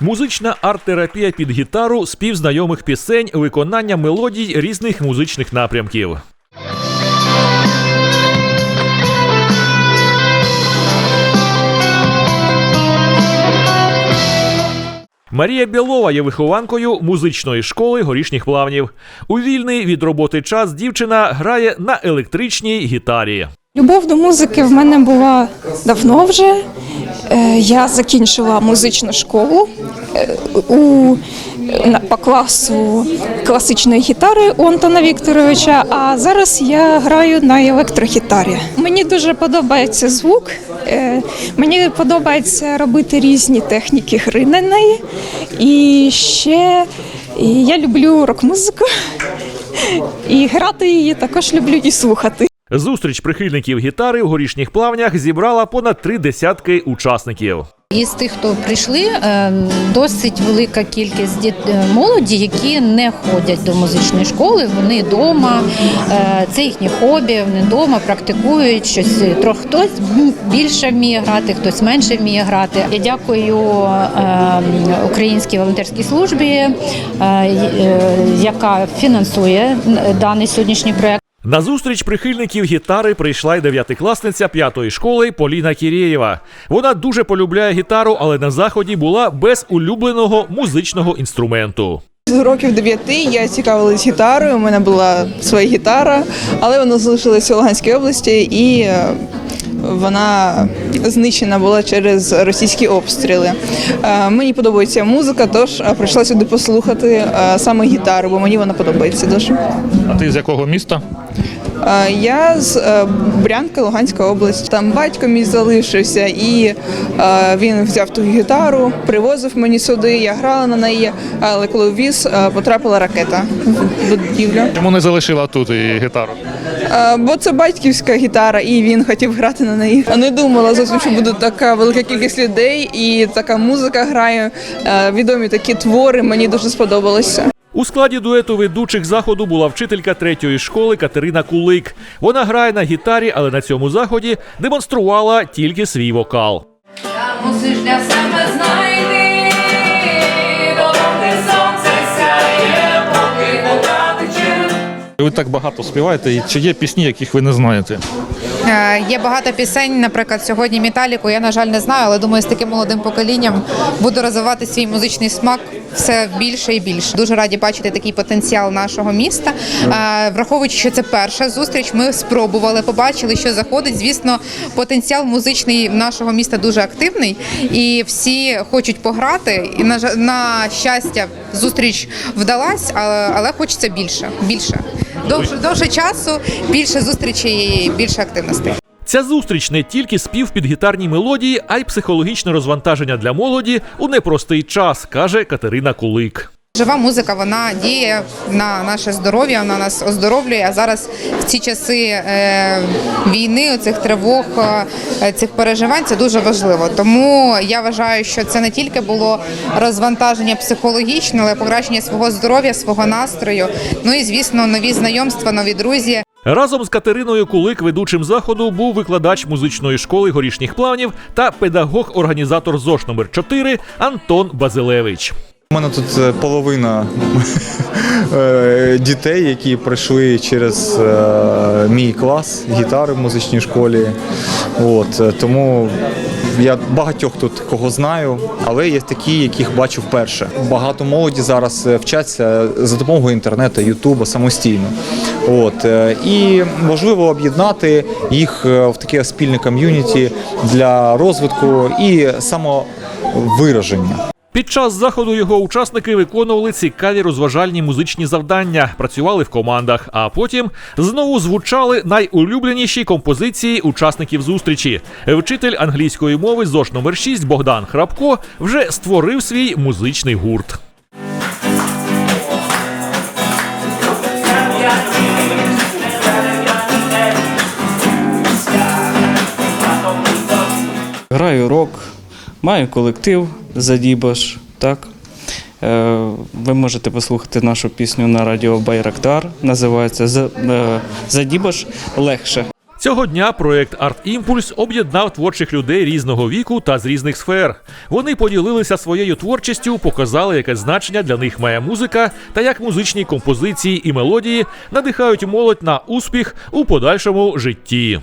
Музична арт-терапія під гітару, спів знайомих пісень, виконання мелодій різних музичних напрямків. Марія Білова є вихованкою музичної школи горішніх плавнів. У вільний від роботи час дівчина грає на електричній гітарі. Любов до музики в мене була давно вже. Е, Я закінчила музичну школу е, у, по класу класичної гітари у Антона Вікторовича, а зараз я граю на електрогітарі. Мені дуже подобається звук, е, мені подобається робити різні техніки гри на неї. І ще я люблю рок-музику. І грати її також люблю і слухати. Зустріч прихильників гітари в горішніх плавнях зібрала понад три десятки учасників. Із тих, хто прийшли, е, досить велика кількість діт- е, молоді, які не ходять до музичної школи. Вони вдома, е, це їхнє хобі, вони вдома практикують щось. Трохи хтось більше вміє грати, хтось менше вміє грати. Я дякую е, українській волонтерській службі, е, яка фінансує даний сьогоднішній проект. На зустріч прихильників гітари прийшла й дев'ятикласниця п'ятої школи Поліна Кірєєва. Вона дуже полюбляє гітару, але на заході була без улюбленого музичного інструменту. З років дев'яти я цікавилась гітарою. У мене була своя гітара, але вона залишилася у Луганській області і е, вона знищена була через російські обстріли. Е, Мені подобається музика, тож е, прийшла сюди послухати е, саме гітару, бо мені вона подобається дуже. А ти з якого міста? Я з Брянка, Луганська область. Там батько мій залишився, і він взяв ту гітару, привозив мені сюди. Я грала на неї, але коли ввіз, потрапила ракета в будівлю. Чому не залишила тут і гітару? Е, Бо це батьківська гітара, і він хотів грати на неї. Не думала зовсім, що буде така велика кількість людей, і така музика грає. Е, Відомі такі твори. Мені дуже сподобалося. У складі дуету ведучих заходу була вчителька третьої школи Катерина Кулик. Вона грає на гітарі, але на цьому заході демонструвала тільки свій вокал. Я Мусиш для себе знайти, Ви так багато співаєте, чи є пісні, яких ви не знаєте? Е, Є багато пісень, наприклад, сьогодні Металіку. Я, на жаль, не знаю, але думаю, з таким молодим поколінням буду розвивати свій музичний смак все більше і більше. Дуже раді бачити такий потенціал нашого міста. Е, Враховуючи, що це перша зустріч, ми спробували, побачили, що заходить. Звісно, потенціал музичний нашого міста дуже активний, і всі хочуть пограти. І на на щастя, зустріч вдалась, але хочеться більше. Більше довше, довше часу, більше зустрічей, більше активностей. Ця зустріч не тільки спів під гітарні мелодії, а й психологічне розвантаження для молоді у непростий час, каже Катерина Кулик. Жива музика вона діє на наше здоров'я, вона нас оздоровлює. А зараз в ці часи е, війни, цих тривог, е, цих переживань це дуже важливо. Тому я вважаю, що це не тільки було розвантаження психологічне, але покращення свого здоров'я, свого настрою. Ну і звісно, нові знайомства, нові друзі. Разом з Катериною Кулик ведучим заходу був викладач музичної школи горішніх плавнів та педагог-організатор ЗОШ номер 4 Антон Базилевич. У мене тут е, половина е, дітей, які пройшли через е, мій клас гітари в музичній школі. От, тому я багатьох тут кого знаю, але є такі, яких бачу вперше. Багато молоді зараз вчаться за допомогою інтернету, Ютуба самостійно. От, і важливо об'єднати їх в таке спільне ком'юніті для розвитку і самовираження. Під час заходу його учасники виконували цікаві розважальні музичні завдання, працювали в командах, а потім знову звучали найулюбленіші композиції учасників зустрічі. Вчитель англійської мови ЗОШ номер 6 Богдан Храпко вже створив свій музичний гурт. Граю рок, маю колектив Задібаш. Так. Е, Ви можете послухати нашу пісню на радіо Байрактар. Називається «За- е, Задібаш легше. Цього дня проект Арт Імпульс об'єднав творчих людей різного віку та з різних сфер. Вони поділилися своєю творчістю, показали, яке значення для них має музика та як музичні композиції і мелодії надихають молодь на успіх у подальшому житті.